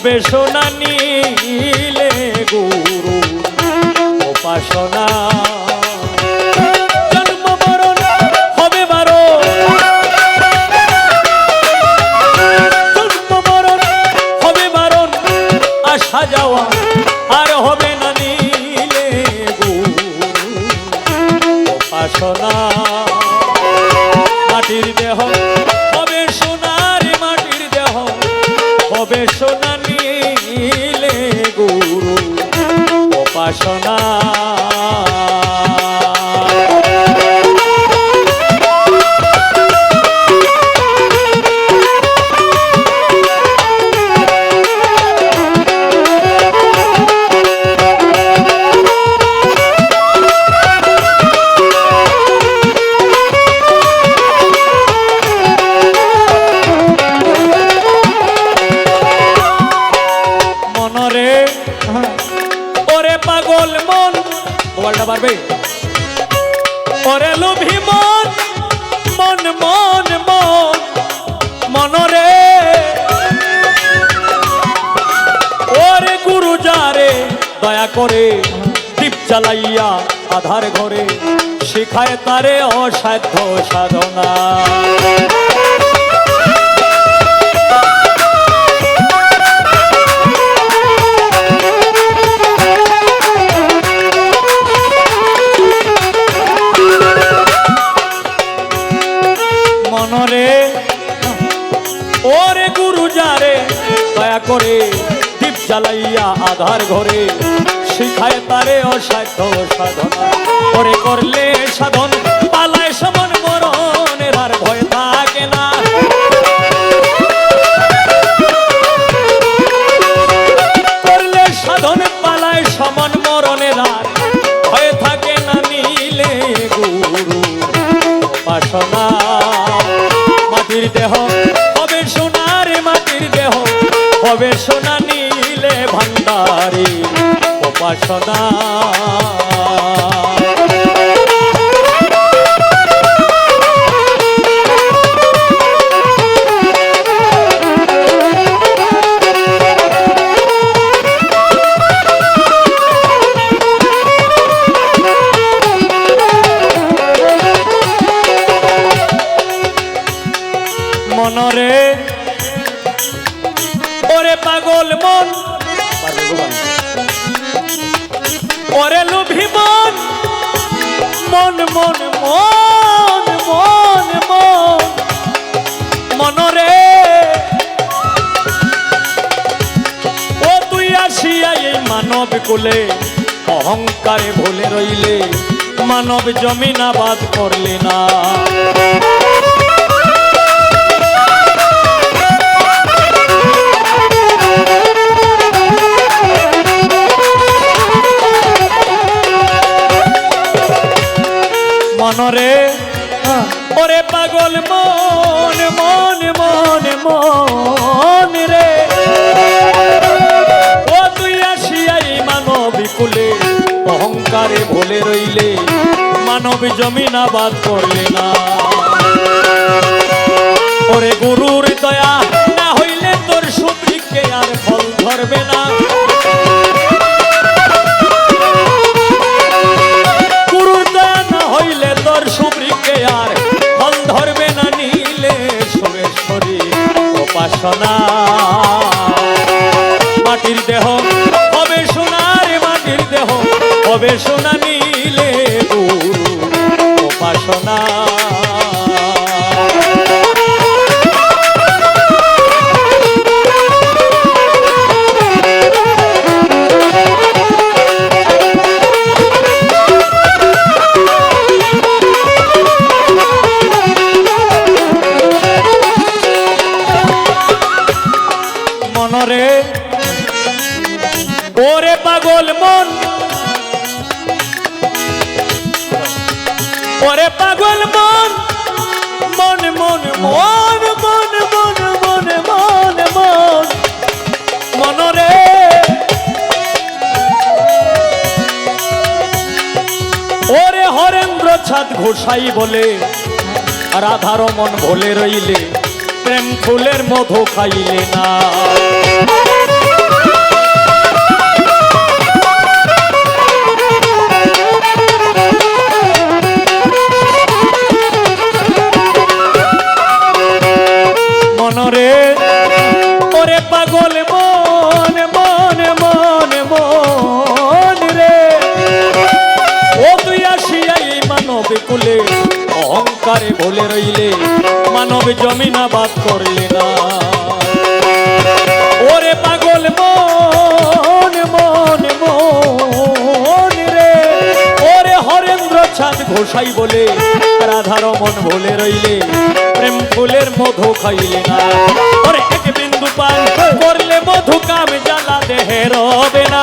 হবে সোনা নীলে গুরু, উপাসনা। যাওয়া হবে উপাসনা। মাটির দেহ হবে সোনার, মাটির দেহ হবে সোনা। বাসনা মোবাইলটা পারবে ওরে মন মন মন মন মনরে ওরে গুরু যারে দয়া করে দীপ জ্বালাইয়া আধার ঘরে, শিখায় তারে অসাধ্য সাধনা। মনরে। ওরে গুরু যারে, দয়া করে দীপ জ্বালাইয়া আধার ঘরে, শিখায় তারে অসাধ্য সাধনা। করে করলে সাধন, পালায় সমান মরণের আর ভয় থাকে না। করলে সাধন, পালায় সমান মরণের আর ভয় থাকে না নীলে গুরু। বাসনা মাটির দেহ হবে সোনার মাটির দেহ হবে সোনা নীলে ভান্ডারী উপাসনা। মনরে ওরে পাগল মন। ওরে লোভী মন। মন মন মন মন মন। মনরে ও তুই আসিয়া এই মানব কোলে, অহংকারে ভুলে রইলে, মানব জমিন আবাদ করলে না। মনরে। ওরে পাগল মন মন মন মন রে ও তুই আসিয়াই মানব কুলে, অহংকারে ভুলে রইলে, মানব জমিন আবাদ করলে না। ওরে গুরুর উপাসনা মাটির দেহ হবে সোনার মাটির দেহ হবে সোনা পাগল মন। ওরে পাগল মন। মন মন মন মন মন মন মন মন। মনরে। ওরে হরেন্দ্র ছাদ ঘোষাই বলে, রাধার মন ভোলে রইলে, প্রেম ফুলের মধু খাইলে না। বিকুলে অহংকারে বলে রইলে, মানব জমিনা বাদ করলে না। ওরে পাগল মন মন মন রে, ওরে হরেন্দ্র চাঁদ ঘোষাই বলে রাধার মন বলে রইলে, প্রেম ফুলের মধু খাইলে না। ওরে এক বিন্দু পান করলে মধু কাম জ্বালা দেহে রবে না।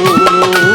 Oh,